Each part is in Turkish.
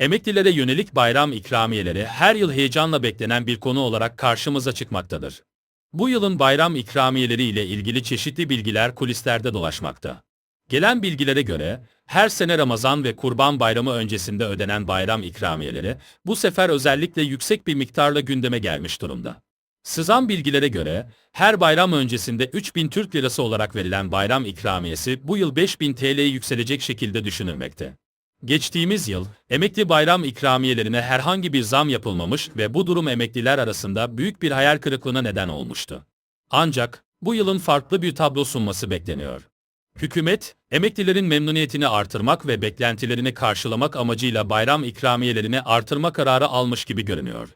emeklilere yönelik bayram ikramiyeleri her yıl heyecanla beklenen bir konu olarak karşımıza çıkmaktadır. Bu yılın bayram ikramiyeleri ile ilgili çeşitli bilgiler kulislerde dolaşmakta. Gelen bilgilere göre, her sene Ramazan ve Kurban Bayramı öncesinde ödenen bayram ikramiyeleri, bu sefer özellikle yüksek bir miktarla gündeme gelmiş durumda. Sızan bilgilere göre, her bayram öncesinde 3000 Türk Lirası olarak verilen bayram ikramiyesi bu yıl 5000 TL'ye yükselecek şekilde düşünülmekte. Geçtiğimiz yıl, emekli bayram ikramiyelerine herhangi bir zam yapılmamış ve bu durum emekliler arasında büyük bir hayal kırıklığına neden olmuştu. Ancak, bu yılın farklı bir tablo sunması bekleniyor. Hükümet, emeklilerin memnuniyetini artırmak ve beklentilerini karşılamak amacıyla bayram ikramiyelerini artırma kararı almış gibi görünüyor.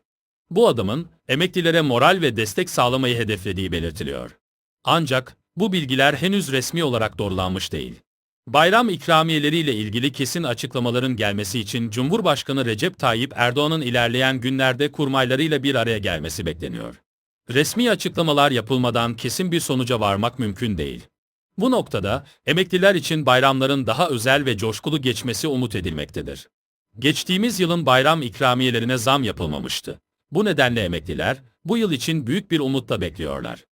Bu adımın, emeklilere moral ve destek sağlamayı hedeflediği belirtiliyor. Ancak, bu bilgiler henüz resmi olarak doğrulanmış değil. Bayram ikramiyeleriyle ilgili kesin açıklamaların gelmesi için Cumhurbaşkanı Recep Tayyip Erdoğan'ın ilerleyen günlerde kurmaylarıyla bir araya gelmesi bekleniyor. Resmi açıklamalar yapılmadan kesin bir sonuca varmak mümkün değil. Bu noktada emekliler için bayramların daha özel ve coşkulu geçmesi umut edilmektedir. Geçtiğimiz yılın bayram ikramiyelerine zam yapılmamıştı. Bu nedenle emekliler bu yıl için büyük bir umutla bekliyorlar.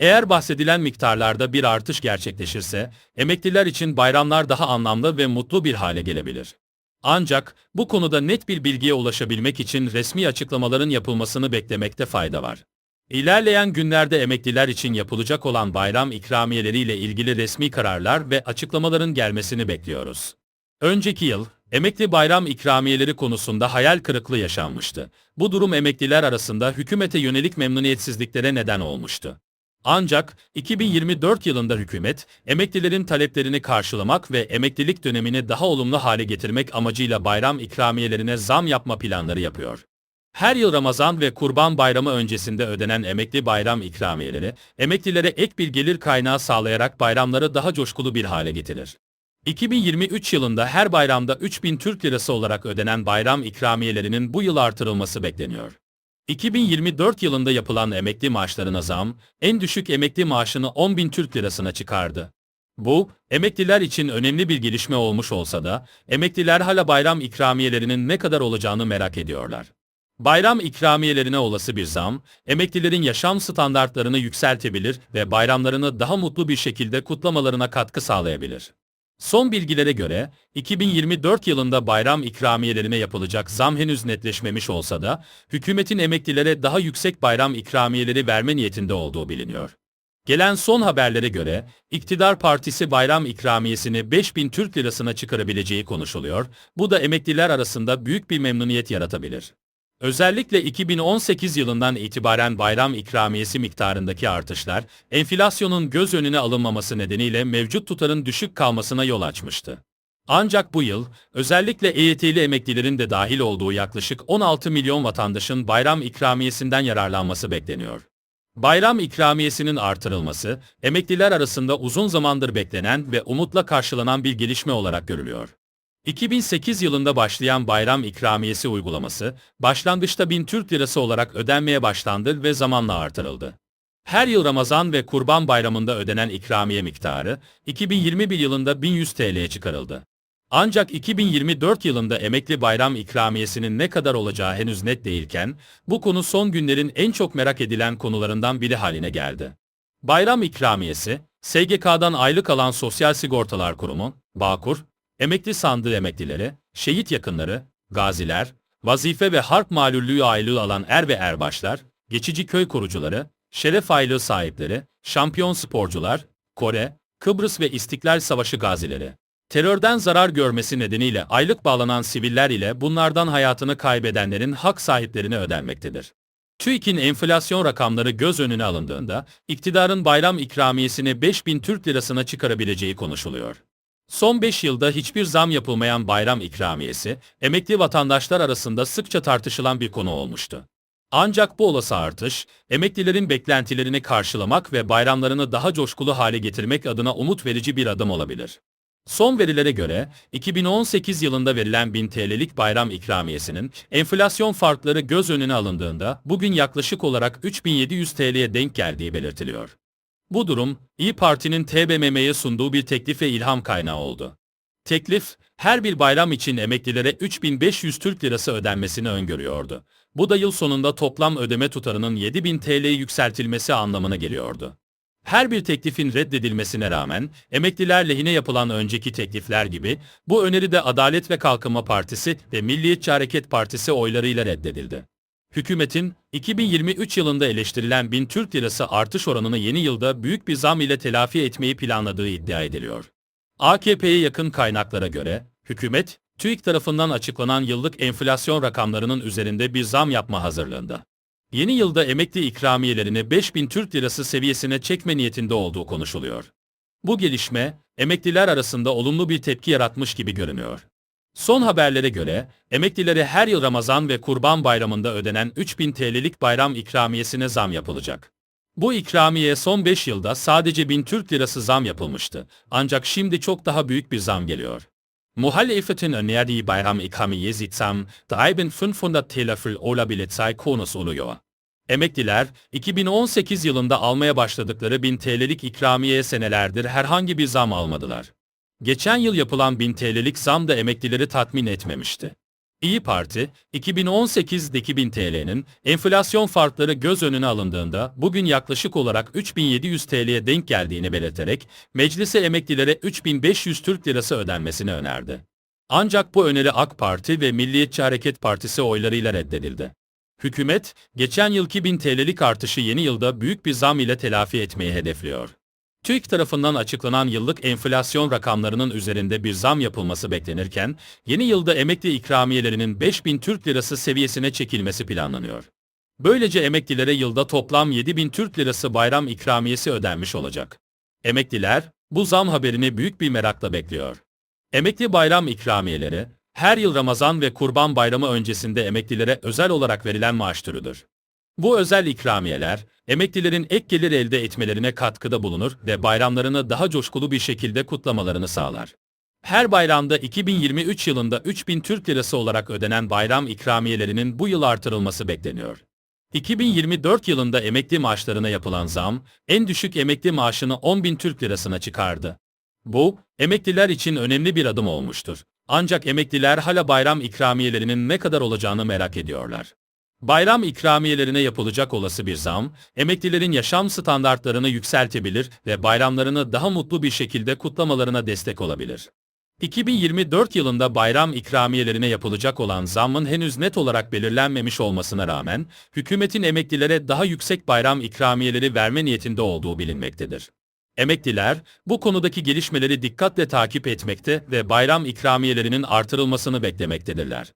Eğer bahsedilen miktarlarda bir artış gerçekleşirse, emekliler için bayramlar daha anlamlı ve mutlu bir hale gelebilir. Ancak bu konuda net bir bilgiye ulaşabilmek için resmi açıklamaların yapılmasını beklemekte fayda var. İlerleyen günlerde emekliler için yapılacak olan bayram ikramiyeleriyle ilgili resmi kararlar ve açıklamaların gelmesini bekliyoruz. Önceki yıl, emekli bayram ikramiyeleri konusunda hayal kırıklığı yaşanmıştı. Bu durum emekliler arasında hükümete yönelik memnuniyetsizliklere neden olmuştu. Ancak 2024 yılında hükümet, emeklilerin taleplerini karşılamak ve emeklilik dönemini daha olumlu hale getirmek amacıyla bayram ikramiyelerine zam yapma planları yapıyor. Her yıl Ramazan ve Kurban Bayramı öncesinde ödenen emekli bayram ikramiyeleri, emeklilere ek bir gelir kaynağı sağlayarak bayramları daha coşkulu bir hale getirir. 2023 yılında her bayramda 3000 Türk Lirası olarak ödenen bayram ikramiyelerinin bu yıl artırılması bekleniyor. 2024 yılında yapılan emekli maaşlarına zam, en düşük emekli maaşını 10.000 Türk Lirasına çıkardı. Bu, emekliler için önemli bir gelişme olmuş olsa da, emekliler hala bayram ikramiyelerinin ne kadar olacağını merak ediyorlar. Bayram ikramiyelerine olası bir zam, emeklilerin yaşam standartlarını yükseltebilir ve bayramlarını daha mutlu bir şekilde kutlamalarına katkı sağlayabilir. Son bilgilere göre, 2024 yılında bayram ikramiyelerine yapılacak zam henüz netleşmemiş olsa da, hükümetin emeklilere daha yüksek bayram ikramiyeleri verme niyetinde olduğu biliniyor. Gelen son haberlere göre, iktidar partisi bayram ikramiyesini 5000 Türk lirasına çıkarabileceği konuşuluyor, bu da emekliler arasında büyük bir memnuniyet yaratabilir. Özellikle 2018 yılından itibaren bayram ikramiyesi miktarındaki artışlar, enflasyonun göz önüne alınmaması nedeniyle mevcut tutarın düşük kalmasına yol açmıştı. Ancak bu yıl, özellikle EYT'li emeklilerin de dahil olduğu yaklaşık 16 milyon vatandaşın bayram ikramiyesinden yararlanması bekleniyor. Bayram ikramiyesinin artırılması, emekliler arasında uzun zamandır beklenen ve umutla karşılanan bir gelişme olarak görülüyor. 2008 yılında başlayan bayram ikramiyesi uygulaması, başlangıçta 1000 Türk Lirası olarak ödenmeye başlandı ve zamanla artırıldı. Her yıl Ramazan ve Kurban Bayramı'nda ödenen ikramiye miktarı, 2021 yılında 1100 TL'ye çıkarıldı. Ancak 2024 yılında emekli bayram ikramiyesinin ne kadar olacağı henüz net değilken, bu konu son günlerin en çok merak edilen konularından biri haline geldi. Bayram ikramiyesi, SGK'dan aylık alan Sosyal Sigortalar Kurumu, Bağkur, emekli sandığı emeklileri, şehit yakınları, gaziler, vazife ve harp malüllüğü aylığı alan er ve erbaşlar, geçici köy korucuları, şeref aylığı sahipleri, şampiyon sporcular, Kore, Kıbrıs ve İstiklal Savaşı gazileri. Terörden zarar görmesi nedeniyle aylık bağlanan siviller ile bunlardan hayatını kaybedenlerin hak sahiplerine ödenmektedir. TÜİK'in enflasyon rakamları göz önüne alındığında, iktidarın bayram ikramiyesini 5000 Türk lirasına çıkarabileceği konuşuluyor. Son 5 yılda hiçbir zam yapılmayan bayram ikramiyesi, emekli vatandaşlar arasında sıkça tartışılan bir konu olmuştu. Ancak bu olası artış, emeklilerin beklentilerini karşılamak ve bayramlarını daha coşkulu hale getirmek adına umut verici bir adım olabilir. Son verilere göre 2018 yılında verilen 1000 TL'lik bayram ikramiyesinin enflasyon farkları göz önüne alındığında bugün yaklaşık olarak 3700 TL'ye denk geldiği belirtiliyor. Bu durum, İyi Parti'nin TBMM'ye sunduğu bir teklif ve ilham kaynağı oldu. Teklif, her bir bayram için emeklilere 3500 Türk Lirası ödenmesini öngörüyordu. Bu da yıl sonunda toplam ödeme tutarının 7000 TL'ye yükseltilmesi anlamına geliyordu. Her bir teklifin reddedilmesine rağmen, emekliler lehine yapılan önceki teklifler gibi, bu öneri de Adalet ve Kalkınma Partisi ve Milliyetçi Hareket Partisi oylarıyla reddedildi. Hükümetin, 2023 yılında eleştirilen 1000 Türk Lirası artış oranını yeni yılda büyük bir zam ile telafi etmeyi planladığı iddia ediliyor. AKP'ye yakın kaynaklara göre, hükümet, TÜİK tarafından açıklanan yıllık enflasyon rakamlarının üzerinde bir zam yapma hazırlığında. Yeni yılda emekli ikramiyelerini 5000 Türk Lirası seviyesine çekme niyetinde olduğu konuşuluyor. Bu gelişme, emekliler arasında olumlu bir tepki yaratmış gibi görünüyor. Son haberlere göre, emeklilere her yıl Ramazan ve Kurban Bayramı'nda ödenen 3000 TL'lik bayram ikramiyesine zam yapılacak. Bu ikramiye son 5 yılda sadece 1000 Türk Lirası zam yapılmıştı. Ancak şimdi çok daha büyük bir zam geliyor. Muhalefetin önerdiği bayram ikramiyesi zam, 3500 TL olabileceği konusu oluyor. Emekliler, 2018 yılında almaya başladıkları 1000 TL'lik ikramiye senelerdir herhangi bir zam almadılar. Geçen yıl yapılan 1000 TL'lik zam da emeklileri tatmin etmemişti. İyi Parti, 2018'deki 1000 TL'nin enflasyon farkları göz önüne alındığında bugün yaklaşık olarak 3700 TL'ye denk geldiğini belirterek meclise emeklilere 3500 Türk Lirası ödenmesini önerdi. Ancak bu öneri AK Parti ve Milliyetçi Hareket Partisi oylarıyla reddedildi. Hükümet, geçen yılki 1000 TL'lik artışı yeni yılda büyük bir zam ile telafi etmeyi hedefliyor. TÜİK tarafından açıklanan yıllık enflasyon rakamlarının üzerinde bir zam yapılması beklenirken, yeni yılda emekli ikramiyelerinin 5000 Türk Lirası seviyesine çekilmesi planlanıyor. Böylece emeklilere yılda toplam 7000 Türk Lirası bayram ikramiyesi ödenmiş olacak. Emekliler, bu zam haberini büyük bir merakla bekliyor. Emekli bayram ikramiyeleri, her yıl Ramazan ve Kurban Bayramı öncesinde emeklilere özel olarak verilen maaş türüdür. Bu özel ikramiyeler, emeklilerin ek gelir elde etmelerine katkıda bulunur ve bayramlarını daha coşkulu bir şekilde kutlamalarını sağlar. Her bayramda 2023 yılında 3000 Türk Lirası olarak ödenen bayram ikramiyelerinin bu yıl artırılması bekleniyor. 2024 yılında emekli maaşlarına yapılan zam, en düşük emekli maaşını 10.000 Türk Lirasına çıkardı. Bu, emekliler için önemli bir adım olmuştur. Ancak emekliler hala bayram ikramiyelerinin ne kadar olacağını merak ediyorlar. Bayram ikramiyelerine yapılacak olası bir zam, emeklilerin yaşam standartlarını yükseltebilir ve bayramlarını daha mutlu bir şekilde kutlamalarına destek olabilir. 2024 yılında bayram ikramiyelerine yapılacak olan zammın henüz net olarak belirlenmemiş olmasına rağmen, hükümetin emeklilere daha yüksek bayram ikramiyeleri verme niyetinde olduğu bilinmektedir. Emekliler, bu konudaki gelişmeleri dikkatle takip etmekte ve bayram ikramiyelerinin artırılmasını beklemektedirler.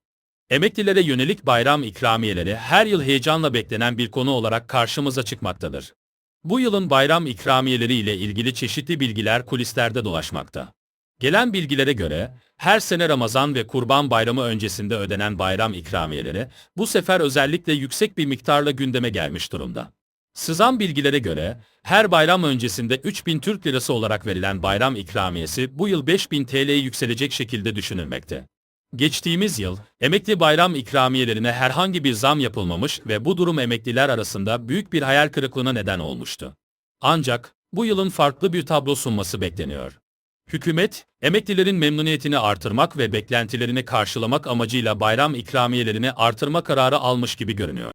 Emeklilere yönelik bayram ikramiyeleri her yıl heyecanla beklenen bir konu olarak karşımıza çıkmaktadır. Bu yılın bayram ikramiyeleri ile ilgili çeşitli bilgiler kulislerde dolaşmakta. Gelen bilgilere göre, her sene Ramazan ve Kurban Bayramı öncesinde ödenen bayram ikramiyeleri, bu sefer özellikle yüksek bir miktarla gündeme gelmiş durumda. Sızan bilgilere göre, her bayram öncesinde 3000 Türk Lirası olarak verilen bayram ikramiyesi bu yıl 5000 TL'ye yükselecek şekilde düşünülmekte. Geçtiğimiz yıl, emekli bayram ikramiyelerine herhangi bir zam yapılmamış ve bu durum emekliler arasında büyük bir hayal kırıklığına neden olmuştu. Ancak, bu yılın farklı bir tablo sunması bekleniyor. Hükümet, emeklilerin memnuniyetini artırmak ve beklentilerini karşılamak amacıyla bayram ikramiyelerini artırma kararı almış gibi görünüyor.